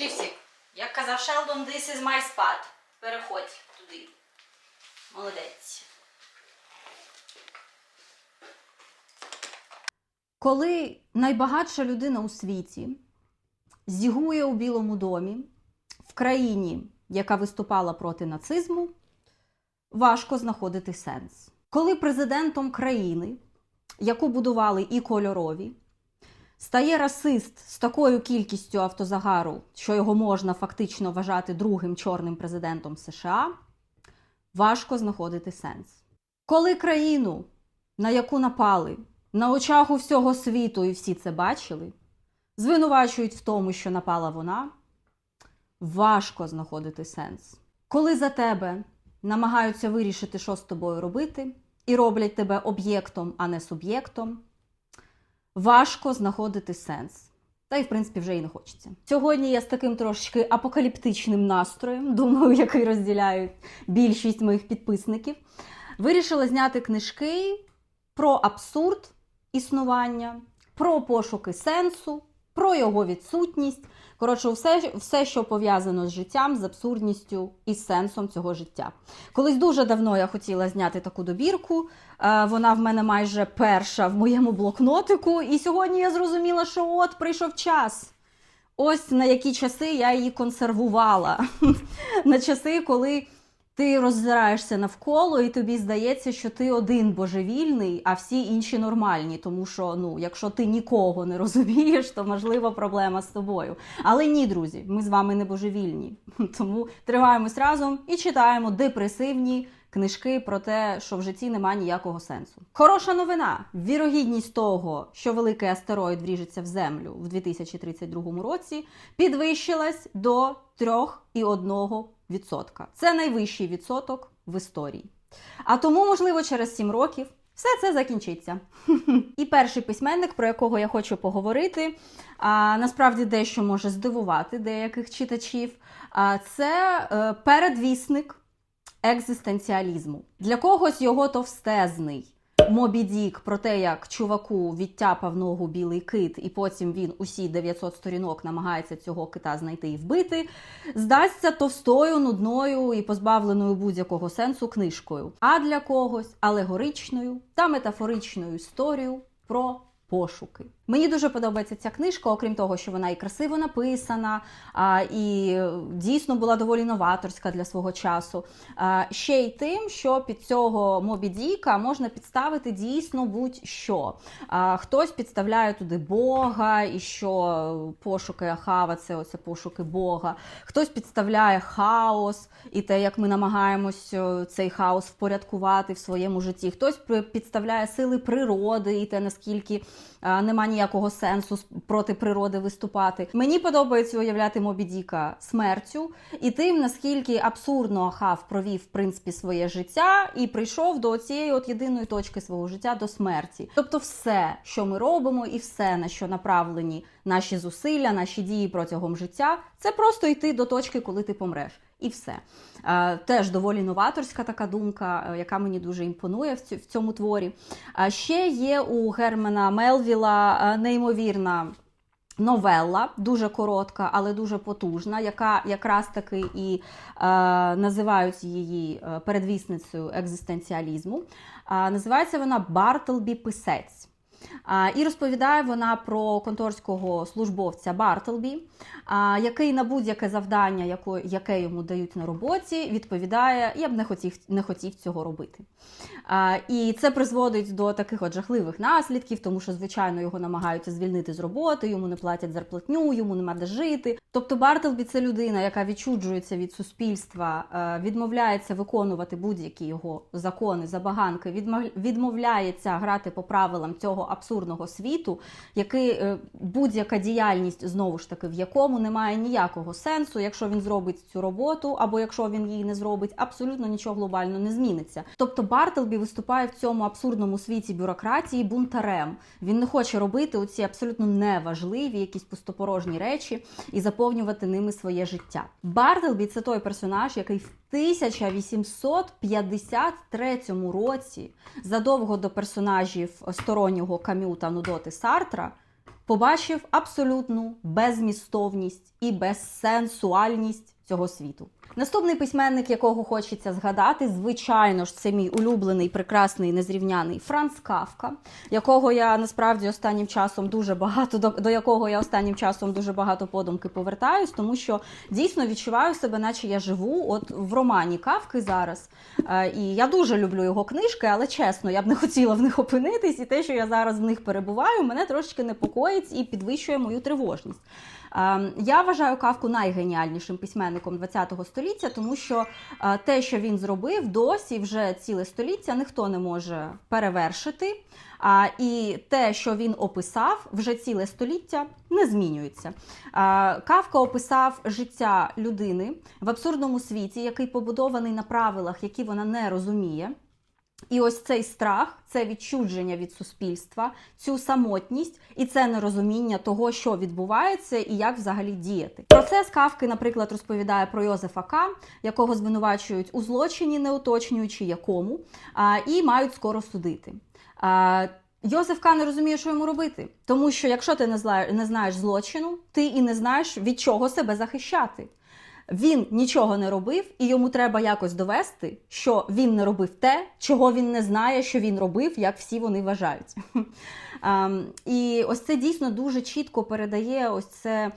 Дживсік, як казав Шелдон, this is my spot. Переходь туди. Молодець. Коли найбагатша людина у світі зігує у Білому домі в країні, яка виступала проти нацизму, важко знаходити сенс. Коли президентом країни, яку будували і кольорові, стає расист з такою кількістю автозагару, що його можна фактично вважати другим чорним президентом США, важко знаходити сенс. Коли країну, на яку напали, на очах у всього світу і всі це бачили, звинувачують в тому, що напала вона, важко знаходити сенс. Коли за тебе намагаються вирішити, що з тобою робити, і роблять тебе об'єктом, а не суб'єктом, важко знаходити сенс. Та й, в принципі, вже і не хочеться. Сьогодні я з таким трошечки апокаліптичним настроєм, думаю, який розділяють більшість моїх підписників, вирішила зняти книжки про абсурд існування, про пошуки сенсу, про його відсутність. Коротше, все, все, що пов'язано з життям, з абсурдністю і сенсом цього життя. Колись дуже давно я хотіла зняти таку добірку. е, Вона в мене майже перша в моєму блокнотику. І сьогодні я зрозуміла, що от прийшов час. Ось на які часи я її консервувала. На часи, коли ти роззираєшся навколо, і тобі здається, що ти один божевільний, а всі інші нормальні. Тому що, ну, якщо ти нікого не розумієш, то можливо проблема з тобою. Але ні, друзі, ми з вами не божевільні. Тому триваємось разом і читаємо депресивні. Книжки про те, що в житті немає ніякого сенсу. Хороша новина. Вірогідність того, що великий астероїд вріжеться в землю в 2032 році, підвищилась до 3,1%. Це найвищий відсоток в історії. А тому, можливо, через 7 років все це закінчиться. І перший письменник, про якого я хочу поговорити, а, насправді дещо може здивувати деяких читачів. А, це е, передвісник екзистенціалізму. Для когось його товстезний. Мобі Дік про те, як чуваку відтяпав ногу білий кит, і потім він усі 900 сторінок намагається цього кита знайти і вбити, здасться товстою, нудною і позбавленою будь-якого сенсу книжкою. А для когось алегоричною та метафоричною історією про пошуки. Мені дуже подобається ця книжка, окрім того, що вона і красиво написана, а, і дійсно була доволі новаторська для свого часу. А, ще й тим, що під цього Мобі Діка можна підставити дійсно будь-що. А, хтось підставляє туди Бога, і що пошуки Ахава це оце пошуки Бога. Хтось підставляє хаос і те, як ми намагаємось е, цей хаос впорядкувати в своєму житті. Хтось підставляє сили природи і те, наскільки а, нема ніякого сенсу проти природи виступати. Мені подобається уявляти Мобі Діка смертю і тим, наскільки абсурдно Ахав провів в принципі своє життя і прийшов до цієї от єдиної точки свого життя до смерті. Тобто, все, що ми робимо, і все, на що направлені наші зусилля, наші дії протягом життя, це просто йти до точки, коли ти помреш. І все. Е, Теж доволі новаторська така думка, е, яка мені дуже імпонує в цьому творі. Ще є у Германа Мелвіла е, неймовірна. Новелла дуже коротка, але дуже потужна, яка якраз таки і е, називають її е, передвісницею екзистенціалізму. А, називається вона Бартлбі Писець. І розповідає вона про конторського службовця Бартлбі, який на будь-яке завдання, яке йому дають на роботі, відповідає: я б не хотів, не хотів цього робити. І це призводить до таких от жахливих наслідків, тому що, звичайно, його намагаються звільнити з роботи, йому не платять зарплатню, йому нема де жити. Тобто Бартлбі це людина, яка відчуджується від суспільства, е, відмовляється виконувати будь-які його закони, забаганки, відмов- відмовляється грати по правилам цього абсурдного світу, який е, будь-яка діяльність знову ж таки, в якому немає ніякого сенсу, якщо він зробить цю роботу, або якщо він її не зробить, абсолютно нічого глобально не зміниться. Тобто Бартлбі виступає в цьому абсурдному світі бюрократії бунтарем. Він не хоче робити оці абсолютно неважливі, якісь пустопорожні речі і заповнювати ними своє життя. Бартлбі це той персонаж, який в 1853 році, задовго до персонажів стороннього Кам'ю та Нудоти Сартра, побачив абсолютну безмістовність і безсенсуальність цього світу. Наступний письменник, якого хочеться згадати, звичайно ж, це мій улюблений, прекрасний, незрівняний Франц Кавка, якого я насправді останнім часом дуже багато до, якого я останнім часом дуже багато подумки повертаюсь, тому що дійсно відчуваю себе, наче я живу от в романі Кавки зараз. Е, і я дуже люблю його книжки, але чесно, я б не хотіла в них опинитись, і те, що я зараз в них перебуваю, мене трошки непокоїть і підвищує мою тривожність. Ем, Я вважаю Кавку найгеніальнішим письменником ХХ століття, тому що е, те, що він зробив, досі вже ціле століття ніхто не може перевершити. А, І те, що він описав, вже ціле століття не змінюється. А, Кавка описав життя людини в абсурдному світі, який побудований на правилах, які вона не розуміє. І ось цей страх, це відчудження від суспільства, цю самотність і це нерозуміння того, що відбувається і як взагалі діяти. Про це з Кавки, наприклад, розповідає про Йозефа К., якого звинувачують у злочині, не уточнюючи якому, і мають скоро судити. Йозеф К. не розуміє, що йому робити, тому що якщо ти не знаєш злочину, ти і не знаєш від чого себе захищати. Він нічого не робив, і йому треба якось довести, що він не робив те, чого він не знає, що він робив, як всі вони вважають. Ем, І ось це дійсно дуже чітко передає ось це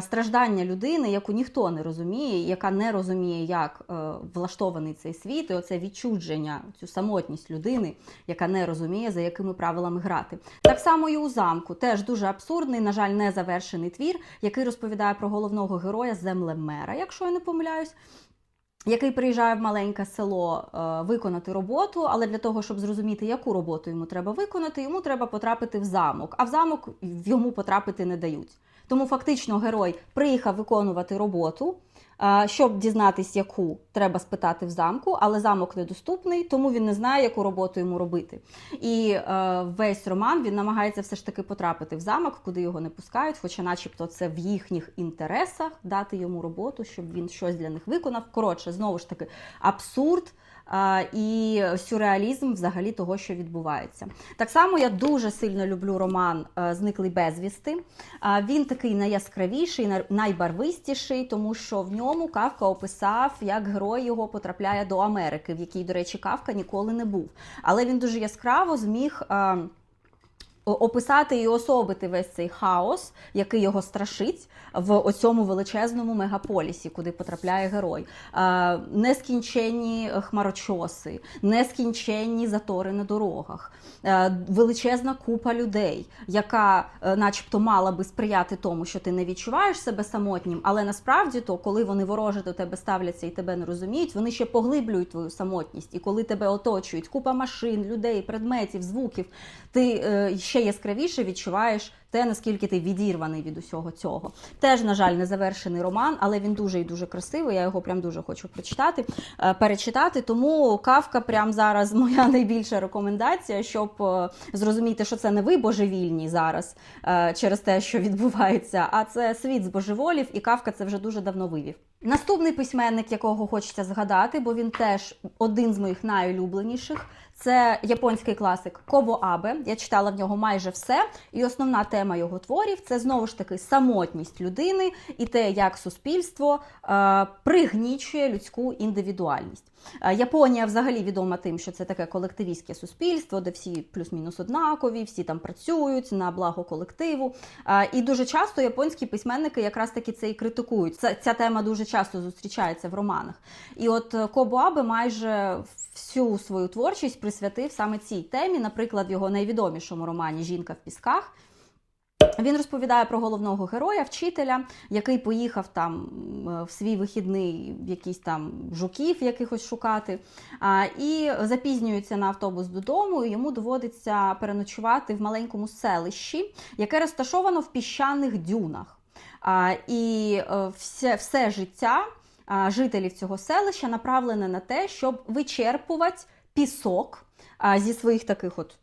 страждання людини, яку ніхто не розуміє, яка не розуміє, як е, влаштований цей світ, і оце відчудження, цю самотність людини, яка не розуміє, за якими правилами грати. Так само і у замку, теж дуже абсурдний, на жаль, незавершений твір, який розповідає про головного героя землемера, якщо я не помиляюсь. Який приїжджає в маленьке село е, виконати роботу, але для того, щоб зрозуміти, яку роботу йому треба виконати, йому треба потрапити в замок. А в замок йому потрапити не дають. Тому фактично герой приїхав виконувати роботу. Щоб дізнатись, яку треба спитати в замку, але замок недоступний, тому він не знає, яку роботу йому робити. І е, весь роман він намагається все ж таки потрапити в замок, куди його не пускають, хоча, начебто, це в їхніх інтересах дати йому роботу, щоб він щось для них виконав. Коротше, знову ж таки, абсурд. І сюрреалізм взагалі того, що відбувається. Так само я дуже сильно люблю роман е, Зниклий безвісти. Він такий найяскравіший, найбарвистіший, тому що в ньому Кавка описав, як герой його потрапляє до Америки, в якій, до речі, Кавка ніколи не був. Але він дуже яскраво зміг. Описати і особити весь цей хаос, який його страшить в оцьому величезному мегаполісі, куди потрапляє герой. Е, Нескінченні хмарочоси, нескінченні затори на дорогах, е, величезна купа людей, яка, е, начебто, мала би сприяти тому, що ти не відчуваєш себе самотнім, але насправді то, коли вони вороже до тебе ставляться і тебе не розуміють, вони ще поглиблюють твою самотність. І коли тебе оточують купа машин, людей, предметів, звуків, ти е, ще яскравіше відчуваєш те, наскільки ти відірваний від усього цього. Теж, на жаль, не завершений роман, але він дуже і дуже красивий. Я його прям дуже хочу прочитати, е, перечитати. Тому Кавка прям зараз моя найбільша рекомендація, щоб е, зрозуміти, що це не ви божевільні зараз е, через те, що відбувається, а це світ збожеволів, і Кавка це вже дуже давно вивів. Наступний письменник, якого хочеться згадати, бо він теж один з моїх найулюбленіших. Це японський класик Кобо Абе. Я читала в нього майже все. І основна тема його творів це знову ж таки самотність людини і те, як суспільство е, пригнічує людську індивідуальність. Е, Японія взагалі відома тим, що це таке колективістське суспільство, де всі плюс-мінус однакові, всі там працюють на благо колективу. Е, І дуже часто японські письменники якраз таки це і критикують. Ця, ця тема дуже часто зустрічається в романах. І от е, Кобо Абе майже всю свою творчість присвятив саме цій темі, наприклад, в його найвідомішому романі Жінка в пісках. Він розповідає про головного героя, вчителя, який поїхав там в свій вихідний якісь там жуків якихось шукати, і запізнюється на автобус додому. і Йому доводиться переночувати в маленькому селищі, яке розташовано в піщаних дюнах. І е, все, все життя жителів цього селища направлене на те, щоб вичерпувати пісок зі своїх таких от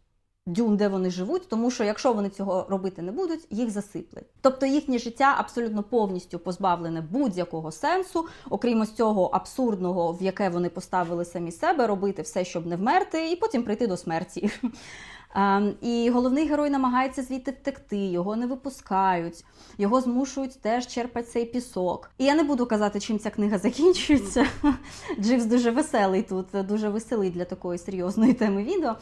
дюн, де вони живуть, тому що якщо вони цього робити не будуть, їх засиплять. Тобто їхнє життя абсолютно повністю позбавлене будь-якого сенсу, окрім ось цього абсурдного, в яке вони поставили самі себе, робити все, щоб не вмерти, і потім прийти до смерті. Ем, І головний герой намагається звідти втекти, його не випускають, його змушують теж черпати цей пісок. І я не буду казати, чим ця книга закінчується. Дживс дуже веселий тут, дуже веселий для такої серйозної теми відео.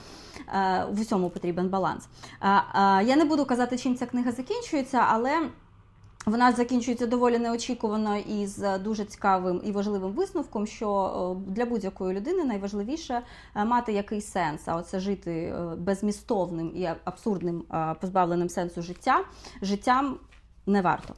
Е, В усьому потрібен баланс. Е, е, Я не буду казати, чим ця книга закінчується, але. Вона закінчується доволі неочікувано і з дуже цікавим і важливим висновком, що е, для будь-якої людини найважливіше е, мати якийсь сенс, а оце жити е, безмістовним і абсурдним, позбавленим сенсу життя, життям не варто.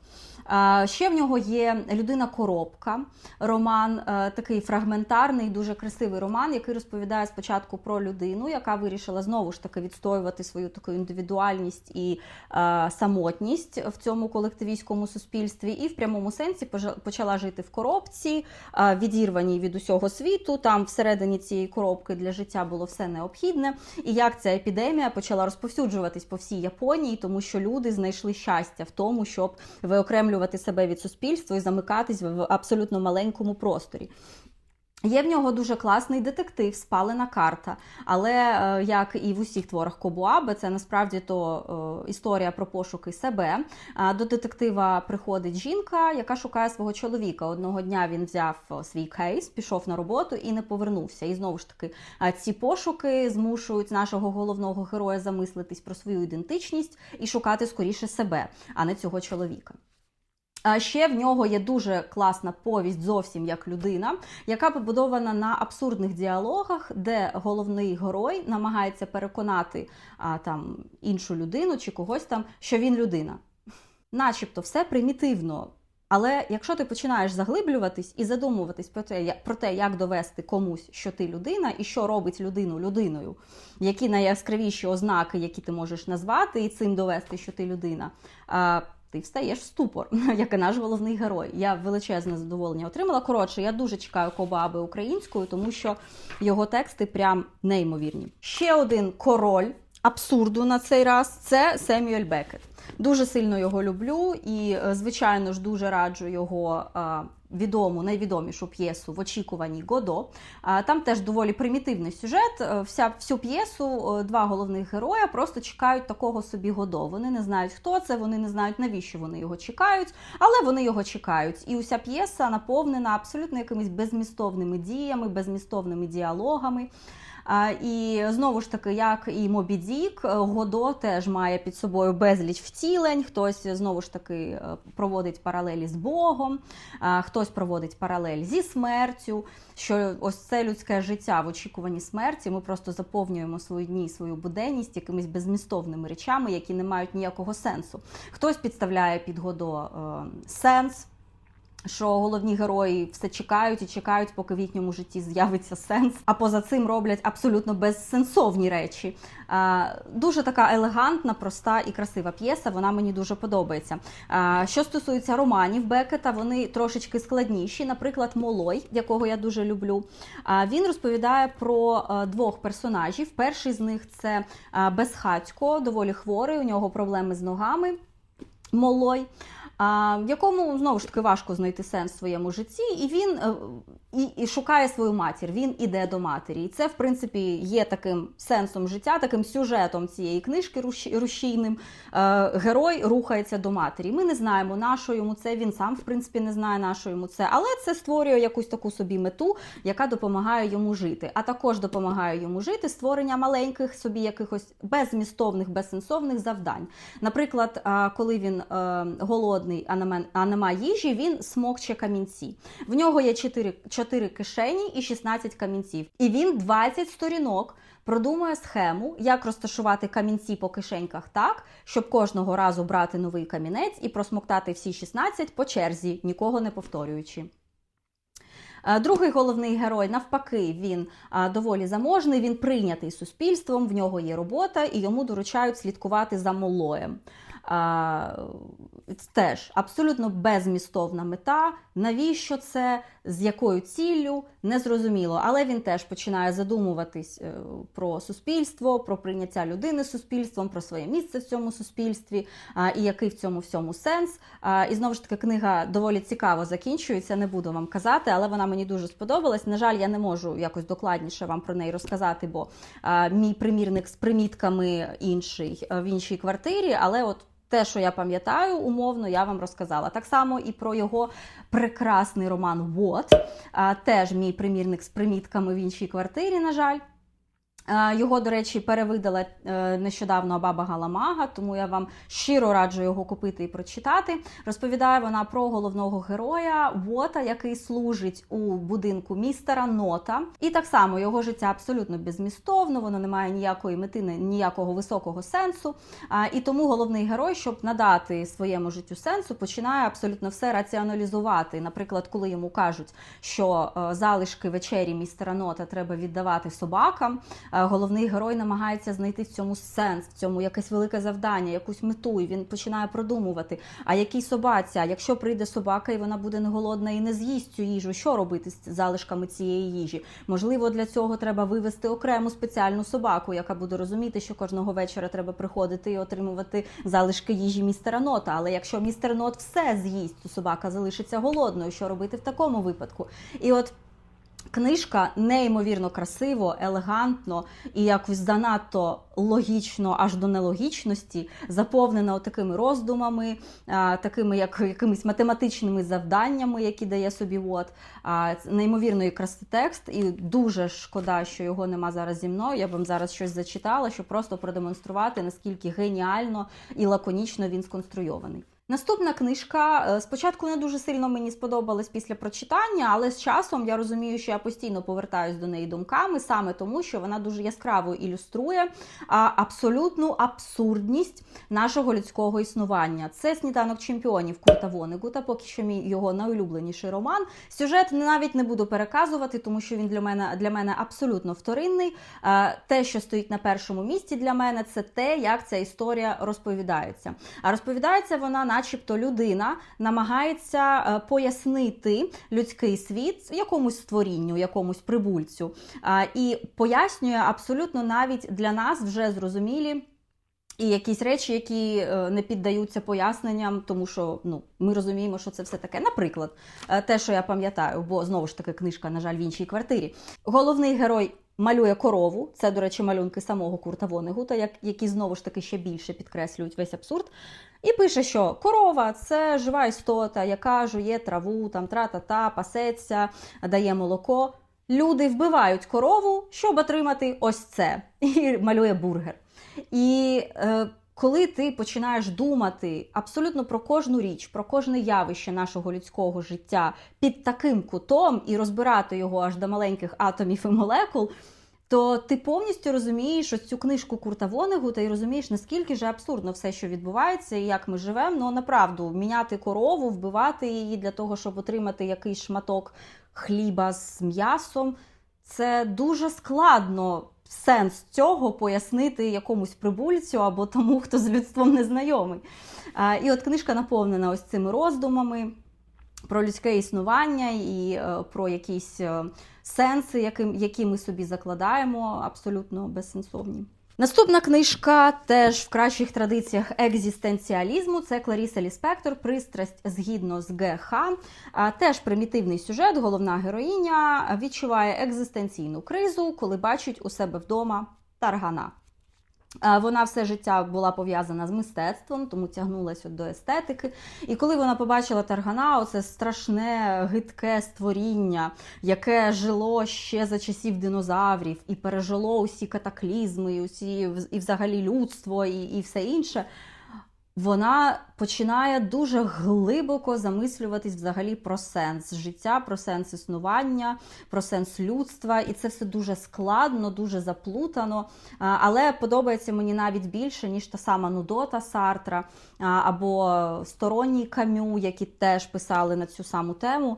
Ще в нього є людина-коробка, роман е, такий фрагментарний, дуже красивий роман, який розповідає спочатку про людину, яка вирішила знову ж таки відстоювати свою таку індивідуальність і е, самотність в цьому колективістському суспільстві, і в прямому сенсі почала жити в коробці, е, відірваній від усього світу. Там всередині цієї коробки для життя було все необхідне. І як ця епідемія почала розповсюджуватись по всій Японії, тому що люди знайшли щастя в тому, щоб виокремлювати себе від суспільства і замикатись в абсолютно маленькому просторі. Є в нього дуже класний детектив, спалена карта. Але е, як і в усіх творах Кобуаби, це насправді то е, історія про пошуки себе. До детектива приходить жінка, яка шукає свого чоловіка. Одного дня він взяв е, свій кейс, пішов на роботу і не повернувся. І знову ж таки, ці пошуки змушують нашого головного героя замислитись про свою ідентичність і шукати скоріше себе, а не цього чоловіка. Ще в нього є дуже класна повість зовсім як людина, яка побудована на абсурдних діалогах, де головний герой намагається переконати а, там іншу людину чи когось там, що він людина. Начебто все примітивно. Але якщо ти починаєш заглиблюватись і задумуватись про те, про те, як довести комусь, що ти людина, і що робить людину людиною, які найяскравіші ознаки, які ти можеш назвати, і цим довести, що ти людина, ти встаєш в ступор, як і наш головний герой. Я величезне задоволення отримала. Коротше, я дуже чекаю Кобаби українською, тому що його тексти прям неймовірні. Ще один король абсурду на цей раз це Семюель Бекет. Дуже сильно його люблю і, е, звичайно ж, дуже раджу його е, відому, найвідомішу п'єсу в очікуванні Годо. Там теж доволі примітивний сюжет. Е, Вся всю п'єсу два головних героя просто чекають такого собі Годо. Вони не знають, хто це, вони не знають, навіщо вони його чекають, але вони його чекають. І уся п'єса наповнена абсолютно якимись безмістовними діями, безмістовними діалогами. І знову ж таки, як і Мобі Дік, е, Годо теж має під собою безліч втілень. Хтось знову ж таки е, проводить паралелі з Богом, хтось проводить паралель зі смертю. Що ось це людське життя в очікуванні смерті. Ми просто заповнюємо свої дні, свою буденність якимись безмістовними речами, які не мають ніякого сенсу. Хтось підставляє під Годо е, сенс що головні герої все чекають і чекають, поки в їхньому житті з'явиться сенс. А поза цим роблять абсолютно безсенсовні речі. Дуже така елегантна, проста і красива п'єса. Вона мені дуже подобається. Що стосується романів Бекета, вони трошечки складніші. Наприклад, Молой, якого я дуже люблю. Він розповідає про двох персонажів. Перший з них це Безхатько, доволі хворий. У нього проблеми з ногами. Молой. А, якому знову ж таки важко знайти сенс в своєму житті, і він е, і, і шукає свою матір. Він іде до матері. І це, в принципі, є таким сенсом життя, таким сюжетом цієї книжки рушійним. Е, герой рухається до матері. Ми не знаємо, на йому це. Він сам, в принципі, не знає, на йому це, але це створює якусь таку собі мету, яка допомагає йому жити. А також допомагає йому жити створення маленьких собі якихось беззмістовних, безсенсовних завдань. Наприклад, коли він е, голодний, а нема, їжі, він смокче камінці. В нього є 4, 4 кишені і 16 камінців. І він 20 сторінок продумує схему, як розташувати камінці по кишеньках так, щоб кожного разу брати новий камінець і просмоктати всі 16 по черзі, нікого не повторюючи. Е, Другий головний герой, навпаки, він доволі заможний, він прийнятий суспільством, в нього є робота, і йому доручають слідкувати за молоєм. Теж абсолютно безмістовна мета. Навіщо це, з якою ціллю, незрозуміло. Але він теж починає задумуватись е, про суспільство, про прийняття людини суспільством, про своє місце в цьому суспільстві і який в цьому всьому сенс. І знову ж таки, книга доволі цікаво закінчується, не буду вам казати, але вона мені дуже сподобалась. На жаль, я не можу якось докладніше вам про неї розказати, бо мій примірник з примітками інший е, в іншій квартирі, але от. Те, що я пам'ятаю, умовно, я вам розказала. Так само і про його прекрасний роман. А, Теж мій примірник з примітками в іншій квартирі, на жаль. А, Його, до речі, перевидала е, нещодавно баба Галамага, тому я вам щиро раджу його купити і прочитати. Розповідає вона про головного героя Вота, який служить у будинку містера Нота. І так само його життя абсолютно безмістовно, воно не має ніякої мети, ніякого високого сенсу. І тому головний герой, щоб надати своєму життю сенсу, починає абсолютно все раціоналізувати. Наприклад, коли йому кажуть, що е, залишки вечері містера Нота треба віддавати собакам. Е, Головний герой намагається знайти в цьому сенс, в цьому якесь велике завдання, якусь мету, і він починає продумувати. А якій собаці, якщо прийде собака і вона буде не голодна і не з'їсть цю їжу, що робити з залишками цієї їжі? Можливо, для цього треба вивести окрему спеціальну собаку, яка буде розуміти, що кожного вечора треба приходити і отримувати залишки їжі містера Нота. Але якщо містер Нот все з'їсть, то собака залишиться голодною. Що робити в такому випадку? І от. Книжка неймовірно красиво, елегантно і якось занадто логічно, аж до нелогічності, заповнена такими роздумами, такими як якимись математичними завданнями, які дає собі це Неймовірної краси текст, і дуже шкода, що його нема зараз зі мною. Я вам зараз щось зачитала, щоб просто продемонструвати, наскільки геніально і лаконічно він сконструйований. Наступна книжка е, спочатку не дуже сильно мені сподобалась після прочитання, але з часом я розумію, що я постійно повертаюсь до неї думками, саме тому, що вона дуже яскраво ілюструє абсолютну абсурдність нашого людського існування. Це сніданок чемпіонів Курта Вонегута, поки що мій його найулюбленіший роман. Сюжет навіть не буду переказувати, тому що він для мене для мене абсолютно вторинний. Е, Те, що стоїть на першому місці для мене, це те, як ця історія розповідається. А розповідається вона, начебто, людина намагається е, пояснити людський світ якомусь створінню, якомусь прибульцю, і пояснює абсолютно навіть для нас вже зрозумілі. І якісь речі, які е, не піддаються поясненням, тому що ну ми розуміємо, що це все таке. Наприклад, е, те, що я пам'ятаю, бо знову ж таки книжка, на жаль, в іншій квартирі. Головний герой малює корову. Це, до речі, малюнки самого Курта Вонегута, які знову ж таки ще більше підкреслюють весь абсурд. І пише, що корова це жива істота, яка жує траву, там тра-та-та, пасеться, дає молоко. Люди вбивають корову, щоб отримати ось це, і малює бургер. І е, коли ти починаєш думати абсолютно про кожну річ, про кожне явище нашого людського життя під таким кутом і розбирати його аж до маленьких атомів і молекул, то ти повністю розумієш ось цю книжку Курта Вонегута і розумієш, наскільки же абсурдно все, що відбувається, і як ми живемо. Ну направду міняти корову, вбивати її для того, щоб отримати якийсь шматок хліба з м'ясом. Це дуже складно сенс цього пояснити якомусь прибульцю або тому, хто з людством не знайомий. І от книжка наповнена ось цими роздумами про людське існування і е, про якісь е, сенси, які ми собі закладаємо, абсолютно безсенсовні. Наступна книжка теж в кращих традиціях екзистенціалізму. Це Кларіса Ліспектор, пристрасть згідно з ГХ. Теж примітивний сюжет. Головна героїня відчуває екзистенційну кризу, коли бачить у себе вдома таргана. А, Вона все життя була пов'язана з мистецтвом, тому тягнулася до естетики. І коли вона побачила таргана, оце страшне гидке створіння, яке жило ще за часів динозаврів і пережило усі катаклізми, і, усі, і взагалі людство, і, і все інше. Вона починає дуже глибоко замислюватись взагалі про сенс життя, про сенс існування, про сенс людства, і це все дуже складно, дуже заплутано. Але подобається мені навіть більше, ніж та сама Нудота Сартра або сторонній камю, які теж писали на цю саму тему.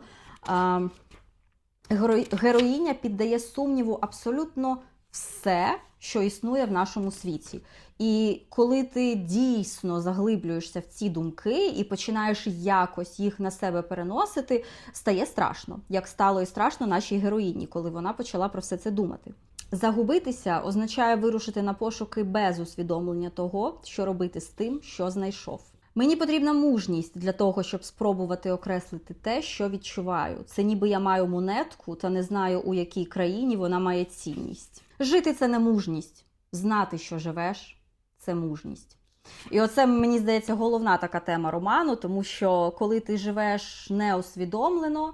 Героїня піддає сумніву абсолютно все, що існує в нашому світі. І коли ти дійсно заглиблюєшся в ці думки і починаєш якось їх на себе переносити, стає страшно, як стало і страшно нашій героїні, коли вона почала про все це думати. Загубитися означає вирушити на пошуки без усвідомлення того, що робити з тим, що знайшов. Мені потрібна мужність для того, щоб спробувати окреслити те, що відчуваю. Це ніби я маю монетку та не знаю, у якій країні вона має цінність. Жити це не мужність, знати, що живеш це мужність. І оце мені здається головна така тема роману, тому що коли ти живеш неосвідомлено,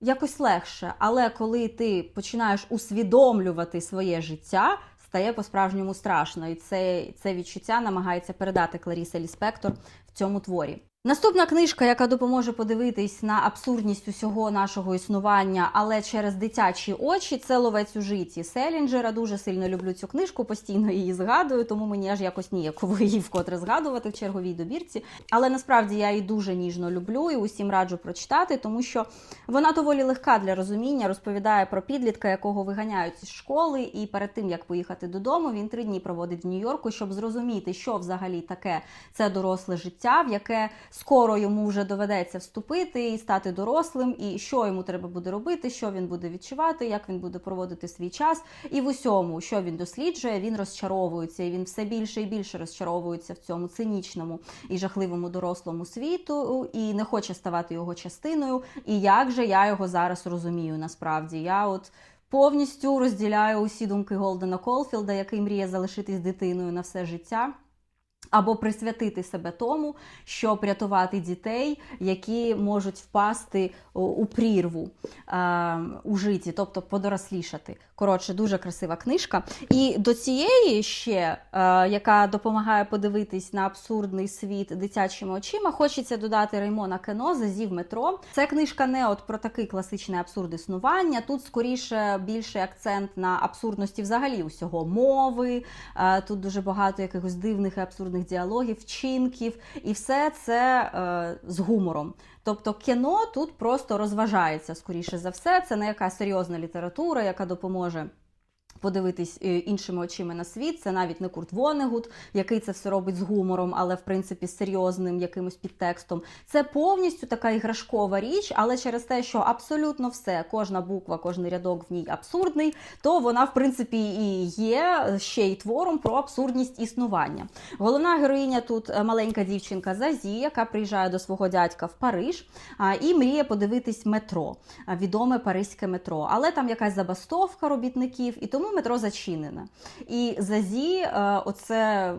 якось легше. Але коли ти починаєш усвідомлювати своє життя, стає по-справжньому страшно. І це, це відчуття намагається передати Кларіса Ліспектор в цьому творі. Наступна книжка, яка допоможе подивитись на абсурдність усього нашого існування, але через дитячі очі, це ловець у житті Селінджера. Дуже сильно люблю цю книжку, постійно її згадую, тому мені аж якось ніяково її вкотре згадувати в черговій добірці. Але насправді я її дуже ніжно люблю і усім раджу прочитати, тому що вона доволі легка для розуміння. Розповідає про підлітка, якого виганяють із школи, і перед тим як поїхати додому, він три дні проводить в Нью-Йорку, щоб зрозуміти, що взагалі таке це доросле життя, в яке скоро йому вже доведеться вступити і стати дорослим, і що йому треба буде робити, що він буде відчувати, як він буде проводити свій час. І в усьому, що він досліджує, він розчаровується, і він все більше і більше розчаровується в цьому цинічному і жахливому дорослому світу, і не хоче ставати його частиною. І як же я його зараз розумію, насправді я от. Повністю розділяю усі думки Голдена Колфілда, який мріє залишитись дитиною на все життя. Або присвятити себе тому, щоб рятувати дітей, які можуть впасти у прірву е, у житті, тобто подорослішати. Коротше, дуже красива книжка. І до цієї ще, е, яка допомагає подивитись на абсурдний світ дитячими очима, хочеться додати Реймона Кено «Зазів метро. Це книжка не от про такий класичний абсурд існування. Тут скоріше більший акцент на абсурдності взагалі усього мови. Е, тут дуже багато якихось дивних і абсурдних діалогів, вчинків, і все це е, з гумором. Тобто кіно тут просто розважається, скоріше за все. Це не якась серйозна література, яка допоможе. Подивитись е, іншими очима на світ, це навіть не Курт Вонегут, який це все робить з гумором, але в принципі серйозним якимось підтекстом. Це повністю така іграшкова річ, але через те, що абсолютно все, кожна буква, кожний рядок в ній абсурдний, то вона, в принципі, і є ще й твором про абсурдність існування. Головна героїня тут е, маленька дівчинка Зазі, яка приїжджає до свого дядька в Париж і мріє подивитись метро, відоме паризьке метро. Але там якась забастовка робітників, і тому метро зачинене. І Зазі е, оце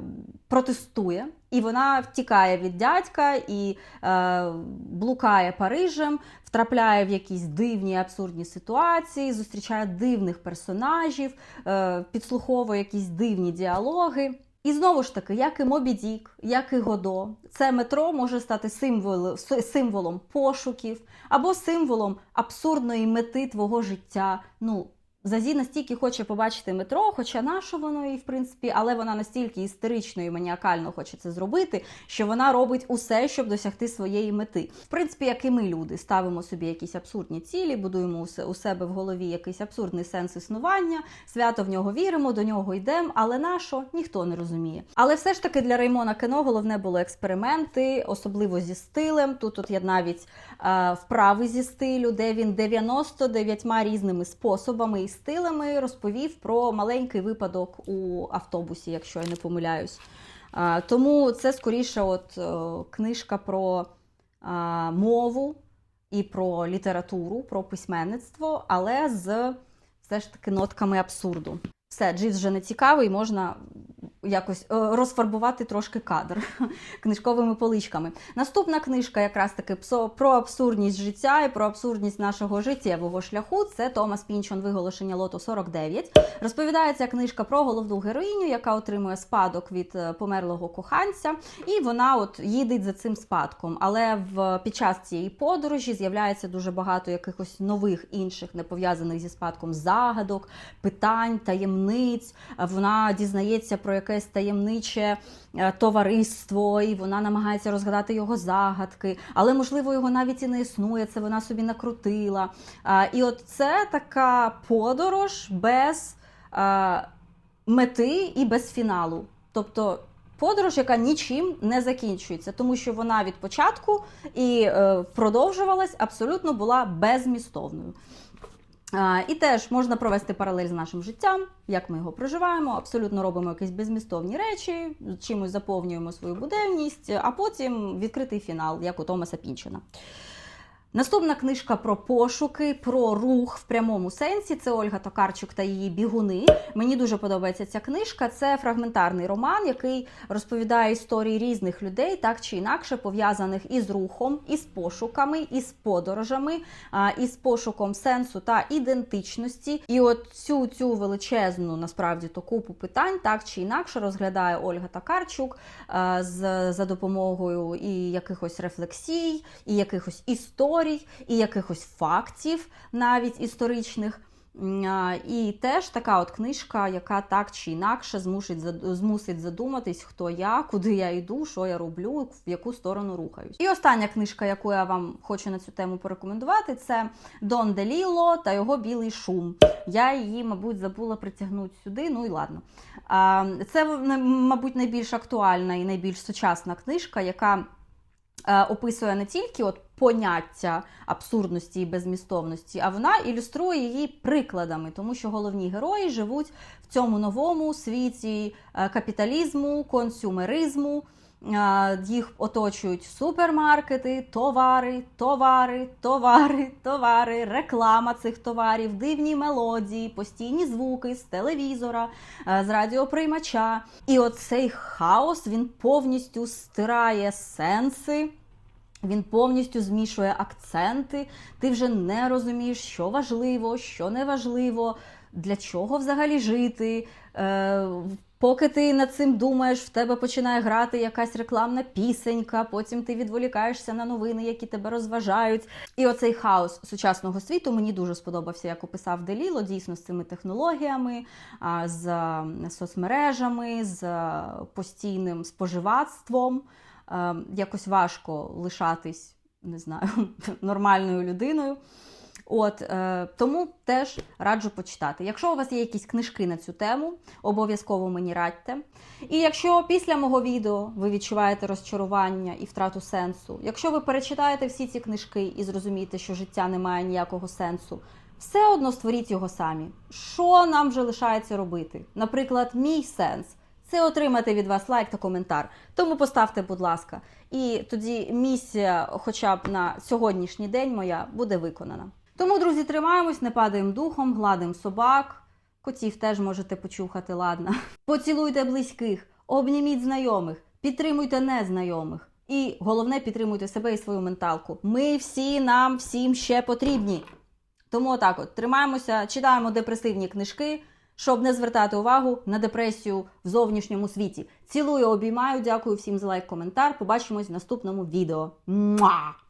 протестує, і вона втікає від дядька і е, блукає Парижем, втрапляє в якісь дивні абсурдні ситуації, зустрічає дивних персонажів, е, підслуховує якісь дивні діалоги. І знову ж таки, як і Мобі Дік, як і Годо, це метро може стати символом, символом пошуків або символом абсурдної мети твого життя. Ну, Зазі настільки хоче побачити метро, хоча нащо воно і в принципі, але вона настільки істерично і маніакально хоче це зробити, що вона робить усе, щоб досягти своєї мети. В принципі, як і ми люди ставимо собі якісь абсурдні цілі, будуємо у себе в голові якийсь абсурдний сенс існування, свято в нього віримо, до нього йдемо, але нащо ніхто не розуміє. Але все ж таки для Реймона кіно головне було експерименти, особливо зі стилем. Тут от я навіть е, вправи зі стилю, де він 99 різними способами стилами розповів про маленький випадок у автобусі, якщо я не помиляюсь. Тому це скоріше от е, книжка про мову і про літературу, про письменництво, але з все ж таки нотками абсурду. Все, Дживс вже не цікавий, можна якось е, розфарбувати трошки кадр книжковими поличками. Наступна книжка, якраз таки про абсурдність життя і про абсурдність нашого життєвого шляху. Це Томас Пінчон, виголошення лото 49. Розповідається книжка про головну героїню, яка отримує спадок від е, померлого коханця, і вона от їдеть за цим спадком. Але в під час цієї подорожі з'являється дуже багато якихось нових інших, не пов'язаних зі спадком загадок, питань, таємниць. Вона дізнається про яке якесь таємниче е, товариство, і вона намагається розгадати його загадки, але, можливо, його навіть і не існує, це вона собі накрутила. І от це така подорож без мети і без фіналу. Тобто подорож, яка нічим не закінчується, тому що вона від початку і е, продовжувалась абсолютно була безмістовною. І теж можна провести паралель з нашим життям, як ми його проживаємо, абсолютно робимо якісь безмістовні речі, чимось заповнюємо свою буденність, а потім відкритий фінал, як у Томаса Пінчена. Наступна книжка про пошуки, про рух в прямому сенсі. Це Ольга Токарчук та її бігуни. Мені дуже подобається ця книжка. Це фрагментарний роман, який розповідає історії різних людей, так чи інакше пов'язаних із рухом, із пошуками, із подорожами, із пошуком сенсу та ідентичності. І от цю цю величезну насправді то купу питань, так чи інакше розглядає Ольга Токарчук за допомогою і якихось рефлексій, і якихось історій і якихось фактів, навіть історичних. І теж така от книжка, яка так чи інакше змусить, змусить задуматись, хто я, куди я йду, що я роблю, в яку сторону рухаюсь. І остання книжка, яку я вам хочу на цю тему порекомендувати, це Дон Деліло та його білий шум. Я її, мабуть, забула притягнути сюди. Ну і ладно. Це, мабуть, найбільш актуальна і найбільш сучасна книжка, яка е, описує не тільки от поняття абсурдності і безмістовності, а вона ілюструє її прикладами, тому що головні герої живуть в цьому новому світі е, капіталізму, консюмеризму. Е, Їх оточують супермаркети, товари, товари, товари, товари, реклама цих товарів, дивні мелодії, постійні звуки з телевізора, е, з радіоприймача. І оцей хаос він повністю стирає сенси. Він повністю змішує акценти. Ти вже не розумієш, що важливо, що не важливо, для чого взагалі жити. Е, Поки ти над цим думаєш, в тебе починає грати якась рекламна пісенька, потім ти відволікаєшся на новини, які тебе розважають. І оцей хаос сучасного світу мені дуже сподобався, як описав Деліло, дійсно з цими технологіями, з е, соцмережами, з е, постійним споживацтвом. Е, Якось важко лишатись, не знаю, нормальною людиною. От е, тому теж раджу почитати. Якщо у вас є якісь книжки на цю тему, обов'язково мені радьте. І якщо після мого відео ви відчуваєте розчарування і втрату сенсу, якщо ви перечитаєте всі ці книжки і зрозумієте, що життя не має ніякого сенсу, все одно створіть його самі. Що нам вже лишається робити? Наприклад, мій сенс. Це отримати від вас лайк та коментар. Тому поставте, будь ласка. І тоді місія, хоча б на сьогоднішній день, моя буде виконана. Тому, друзі, тримаємось, не падаємо духом, гладимо собак. Котів теж можете почухати, ладно. Поцілуйте близьких, обніміть знайомих, підтримуйте незнайомих. І головне, підтримуйте себе і свою менталку. Ми всі нам всім ще потрібні. Тому отак от тримаємося, читаємо депресивні книжки, щоб не звертати увагу на депресію в зовнішньому світі. Цілую, обіймаю, дякую всім за лайк, коментар. Побачимось в наступному відео. Муа!